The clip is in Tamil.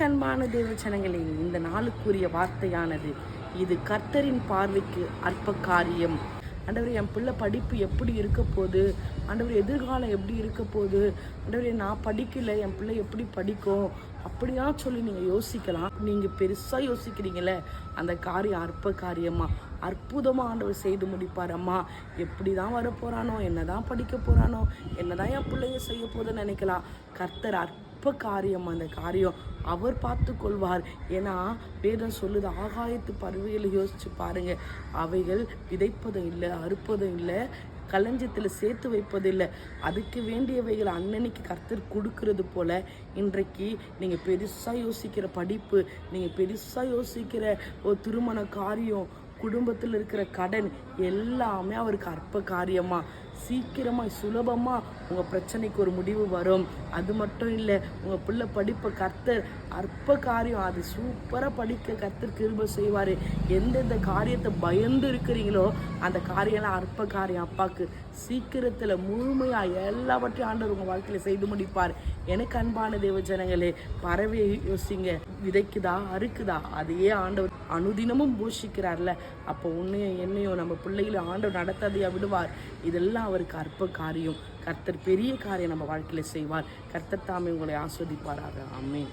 கண்பான தேவச்சனங்களே இந்த நாளுக்குரிய வார்த்தையானது. இது கர்த்தரின் பார்வைக்கு அற்ப காரியம் ஆண்டவர் என் பிள்ளை படிப்பு எப்படி இருக்க போகுது? ஆண்டவர் எதிர்காலம் எப்படி இருக்க போகுது? ஆண்டவர் நான் படிக்கல என் பிள்ளை எப்படி படிக்கும்? அப்படியா சொல்லி நீங்கள் யோசிக்கலாம். நீங்கள் பெருசாக யோசிக்கிறீங்களே அந்த காரியம் அற்ப காரியமாக அற்புதமாக ஆண்டவர் செய்து முடிப்பார் அம்மா. எப்படி தான் வர போகிறானோ என்ன தான் படிக்க போகிறானோ என்ன தான் என் பிள்ளைங்க செய்ய போகுதுன்னு நினைக்கலாம். கர்த்தர் அற்ப அற்ப காரியம்? அந்த காரியம் அவர் பார்த்து கொள்வார். ஏன்னா வேதம் சொல்லுது ஆகாயத்து பறவைகளை யோசிச்சு பாருங்க. அவைகள் விதைப்பதும் இல்லை அறுப்பதும் இல்லை களஞ்சத்தில் சேர்த்து வைப்பதில்லை அதுக்கு வேண்டியவைகள் அன்னன்னைக்கு கர்த்தர் கொடுக்கறது போல இன்றைக்கு நீங்கள் பெருசாக யோசிக்கிற படிப்பு நீங்கள் பெருசாக யோசிக்கிற ஒரு திருமண காரியம் குடும்பத்தில் இருக்கிற கடன் எல்லாமே அவருக்கு அற்ப காரியமாக சீக்கிரமாக சுலபமாக உங்கள் பிரச்சனைக்கு ஒரு முடிவு வரும். அது மட்டும் இல்லை உங்கள் பிள்ளை படிப்பை கர்த்தர் அற்ப காரியம் அது சூப்பராக படிக்க கர்த்தர் கிருப செய்வார். எந்தெந்த காரியத்தை பயந்து இருக்கிறீங்களோ அந்த காரியம்லாம் அற்ப காரியம் அப்பாவுக்கு சீக்கிரத்தில் முழுமையாக எல்லாவற்றையும் ஆண்டவர் உங்கள் வாழ்க்கையில் செய்து முடிப்பார். எனக்கு அன்பான தேவ ஜனங்களே பறவை யோசிங்க. விதைக்குதா அறுக்குதா அதையே ஆண்டவர் அனுதினமும் போஷிக்கிறார்ல. அப்போ உன்னையும் என்னையும் நம்ம பிள்ளைகளை ஆண்டவர் நடத்தாதையா விடுவார். இதெல்லாம் அவருக்கு அற்ப காரியம். கர்த்தர் பெரிய காரியம் நம்ம வாழ்க்கையில் செய்வார். கர்த்தர் தாமே உங்களை ஆஸ்வதிப்பாராக. ஆமென்.